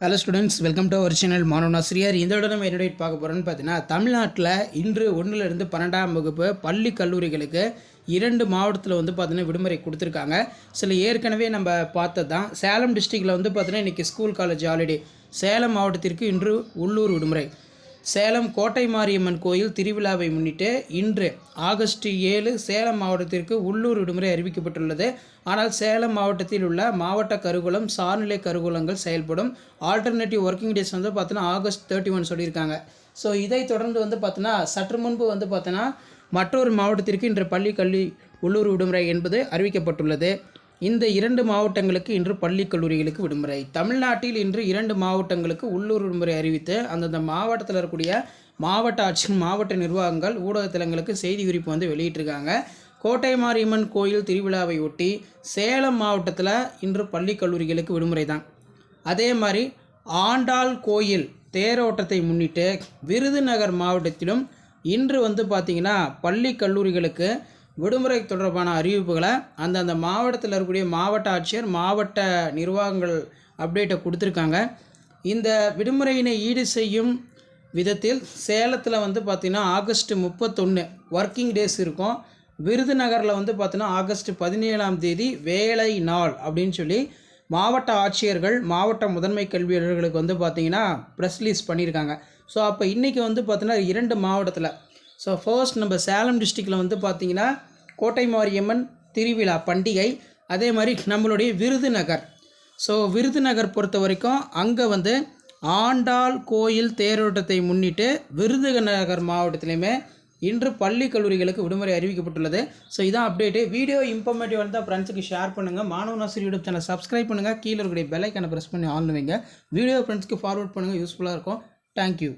Hello students welcome to original மாணவன் ஆசிரியர் இந்த விட நம்ம என்னுடைய பார்க்க போகிறோன்னு பார்த்தீங்கன்னா தமிழ்நாட்டில் இன்று ஒன்றிலிருந்து பன்னெண்டாம் வகுப்பு பள்ளி கல்லூரிகளுக்கு இரண்டு மாவட்டத்தில் வந்து பார்த்தீங்கன்னா விடுமுறை கொடுத்துருக்காங்க. சில ஏற்கனவே நம்ம பார்த்தது தான் சேலம் டிஸ்ட்ரிக்டில் வந்து பார்த்தீங்கன்னா இன்றைக்கி ஸ்கூல் காலேஜ் ஹாலிடே சேலம் மாவட்டத்திற்கு இன்று உள்ளூர் விடுமுறை. சேலம் கோட்டை மாரியம்மன் கோயில் திருவிழாவை முன்னிட்டு இன்று ஆகஸ்ட் ஏழு சேலம் மாவட்டத்திற்கு உள்ளூர் விடுமுறை அறிவிக்கப்பட்டுள்ளது. ஆனால் சேலம் மாவட்டத்தில் உள்ள மாவட்ட கருகுலம் சார்நிலை கருகுலங்கள் செயல்படும். ஆல்டர்னேட்டிவ் ஒர்க்கிங் டேஸ் வந்து பார்த்தோன்னா ஆகஸ்ட் தேர்ட்டி ஒன் சொல்லியிருக்காங்க. ஸோ இதை தொடர்ந்து வந்து பார்த்தோன்னா சற்று முன்பு வந்து பார்த்தோன்னா மற்றொரு மாவட்டத்திற்கு இன்று பள்ளி கல்வி உள்ளூர் விடுமுறை என்பது அறிவிக்கப்பட்டுள்ளது. இந்த இரண்டு மாவட்டங்களுக்கு இன்று பள்ளி கல்லூரிகளுக்கு விடுமுறை. தமிழ்நாட்டில் இன்று இரண்டு மாவட்டங்களுக்கு உள்ளூர் விடுமுறை அறிவித்து அந்தந்த மாவட்டத்தில் இருக்கக்கூடிய மாவட்ட ஆட்சியர் மாவட்ட நிர்வாகங்கள் ஊடகத்தலங்களுக்கு செய்தி குறிப்பு வந்து வெளியிட்டிருக்காங்க. கோட்டை மாரியம்மன் கோயில் திருவிழாவை ஒட்டி சேலம் மாவட்டத்தில் இன்று பள்ளி கல்லூரிகளுக்கு விடுமுறை தான். அதே மாதிரி ஆண்டாள் கோயில் தேரோட்டத்தை முன்னிட்டு விருதுநகர் மாவட்டத்திலும் இன்று வந்து பார்த்திங்கன்னா பள்ளி கல்லூரிகளுக்கு விடுமுறை தொடர்பான அறிவிப்புகளை அந்தந்த மாவட்டத்தில் இருக்கக்கூடிய மாவட்ட ஆட்சியர் மாவட்ட நிர்வாகங்கள் அப்டேட்டை கொடுத்துருக்காங்க. இந்த விடுமுறையினை ஈடு செய்யும் விதத்தில் சேலத்தில் வந்து பார்த்திங்கன்னா ஆகஸ்ட் முப்பத்தொன்று ஒர்க்கிங் டேஸ் இருக்கும். விருதுநகரில் வந்து பார்த்தீங்கன்னா ஆகஸ்ட் பதினேழாம் தேதி வேலை நாள் அப்படின்னு சொல்லி மாவட்ட ஆட்சியர்கள் மாவட்ட முதன்மை கல்வியாளர்களுக்கு வந்து பார்த்திங்கன்னா ப்ரெஸ் ரிலீஸ் பண்ணியிருக்காங்க ஸோ அப்போ இன்றைக்கி வந்து பார்த்திங்கன்னா இரண்டு மாவட்டத்தில் ஸோ ஃபர்ஸ்ட் நம்ம சேலம் டிஸ்ட்ரிக்டில் வந்து பார்த்திங்கன்னா கோட்டை மாரியம்மன் திருவிழா பண்டிகை அதே மாதிரி நம்மளுடைய விருதுநகர். ஸோ விருதுநகர் பொறுத்த வரைக்கும் அங்கே வந்து ஆண்டாள் கோயில் தேரோட்டத்தை முன்னிட்டு விருதுநகர் மாவட்டத்திலையுமே இன்று பள்ளி கல்லூரிகளுக்கு விடுமுறை அறிவிக்கப்பட்டுள்ளது. ஸோ இதான் அப்டேட்டு வீடியோ இன்ஃபர்மேட்டிவ் இருந்தால் ஃப்ரெண்ட்ஸுக்கு ஷேர் பண்ணுங்கள் மாணவ நாசர் யூடியூப் சேனல் சப்ஸ்கிரைப் பண்ணுங்கள் கீழே இருக்கக்கூடிய பெல்லைக்கான ப்ரெஸ் பண்ணி ஆன் வைங்க வீடியோ ஃப்ரெண்ட்ஸ்க்கு ஃபார்வர்ட் பண்ணுங்கள் யூஸ்ஃபுல்லாக இருக்கும். தேங்க்யூ